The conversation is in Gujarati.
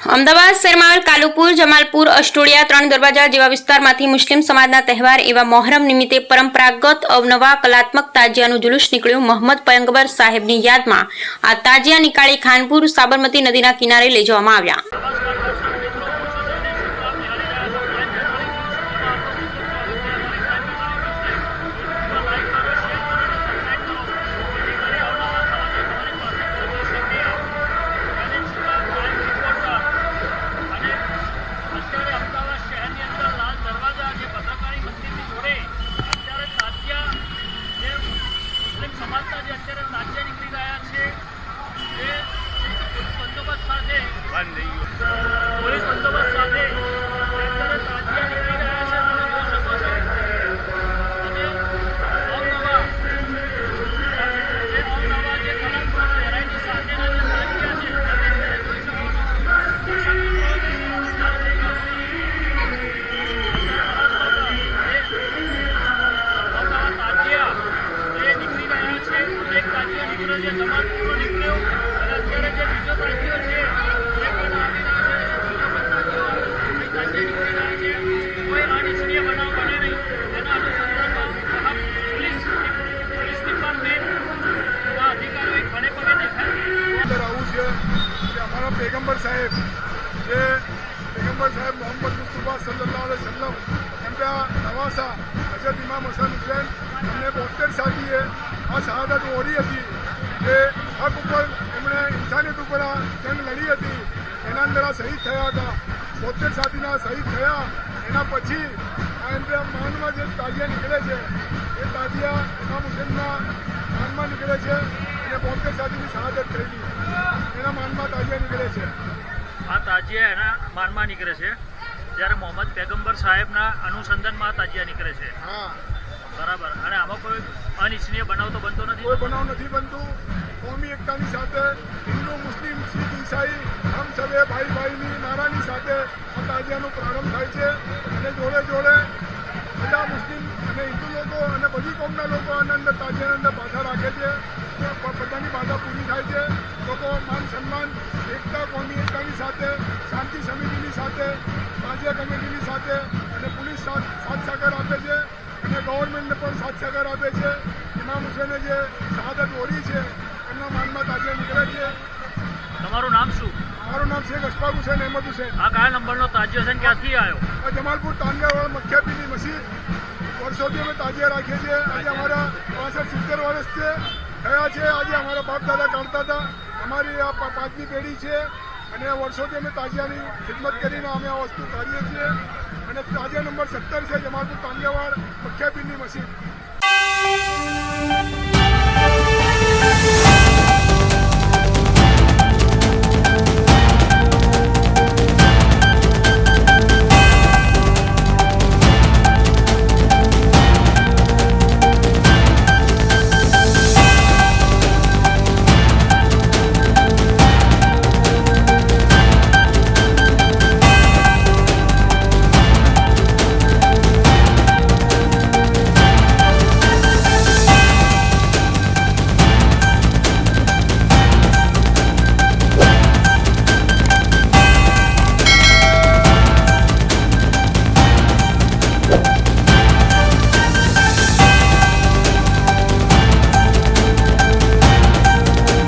અમદાવાદ શહેરમાં કાલુપુર, જમાલપુર અસ્ટોડિયા ત્રણ દરવાજા જેવા વિસ્તારમાંથી મુસ્લિમ સમાજના તહેવાર એવા મોહરમ નિમિત્તે પરંપરાગત અવનવા કલાત્મક તાજિયાનું જુલુસ નીકળ્યું. મોહમ્મદ પયંગબર સાહેબની યાદમાં આ તાજિયા નીકાળી ખાનપુર સાબરમતી નદીના કિનારે લઈ જવામાં આવ્યા. પેગમ્બર સાહેબ, જે પેગમ્બર સાહેબ મોહમ્મદ મુસ્તુફા સલ્લાહ અલૈહ વસલ્લમ, એમના નવાસા હજરત ઇમામ હસન હુસેન, એમને બોતેર સાદીએ આ શહાદત ઓરી હતી. જે હક ઉપર એમણે ઇન્સાનિયત ઉપર આ જંગ લડી હતી. એના અંદર આ શહીદ થયા હતા. બોતેર સાદીના શહીદ થયા. એના પછી આ એમના માનમાં જે તાજિયા નીકળે છે, એ તાજિયા ઇમામ હુસેનના માનમાં નીકળે છે અને બોતેર સાદીની શહાદત થયેલી. એના માનમાં તાજિયા છે. આ તાજિયા એના માનમાં નીકળે છે. જ્યારે મોહમ્મદ પેગમ્બર સાહેબના અનુસંધાનમાં તાજિયા નીકળે છે. બરાબર. અને આમાં કોઈ અનિચ્છનીય બનાવ તો બનતો નથી. કોઈ બનાવ નથી બનતું. કોમી એકતાની સાથે હિન્દુ મુસ્લિમ શીખ ઈસાઈ આમ સવે ભાઈ ભાઈની નારાની સાથે આ તાજિયાનો પ્રારંભ થાય છે. અને જોડે જોડે બધા મુસ્લિમ અને હિન્દુ લોકો અને બધી કોમના લોકો આનંદ તાજિયાના અંદર ગવર્મેન્ટને પણ સાથ સહકાર આપે છે. ઇમામ હુસેને જે શહાદત ઓરી છે એમના માનમાં તાજે નીકળે છે. તમારું નામ શું? મારું નામ શેખ અશફાક હુસેન અહેમદ હુસેન. આ કયા નંબરનો તાજિયો હુસેન ક્યાંથી આવ્યો આ જમાલપુર તાંગાવાડ મખ્યાપીની મસ્જિદ વર્ષોથી અમે તાજિયા રાખીએ છીએ. આજે અમારા પાસઠ સિત્તેર વર્ષ છે થયા છે. આજે અમારા બાપ દાદા કાઢતા હતા. અમારી આ પાંચમી પેઢી છે અને વર્ષોથી અમે તાજિયાની ખિદમત કરીને અમે આ વસ્તુ કાઢીએ છીએ. અને તાજિયા નંબર સત્તર છે જમાલપુર તાંગાવાડ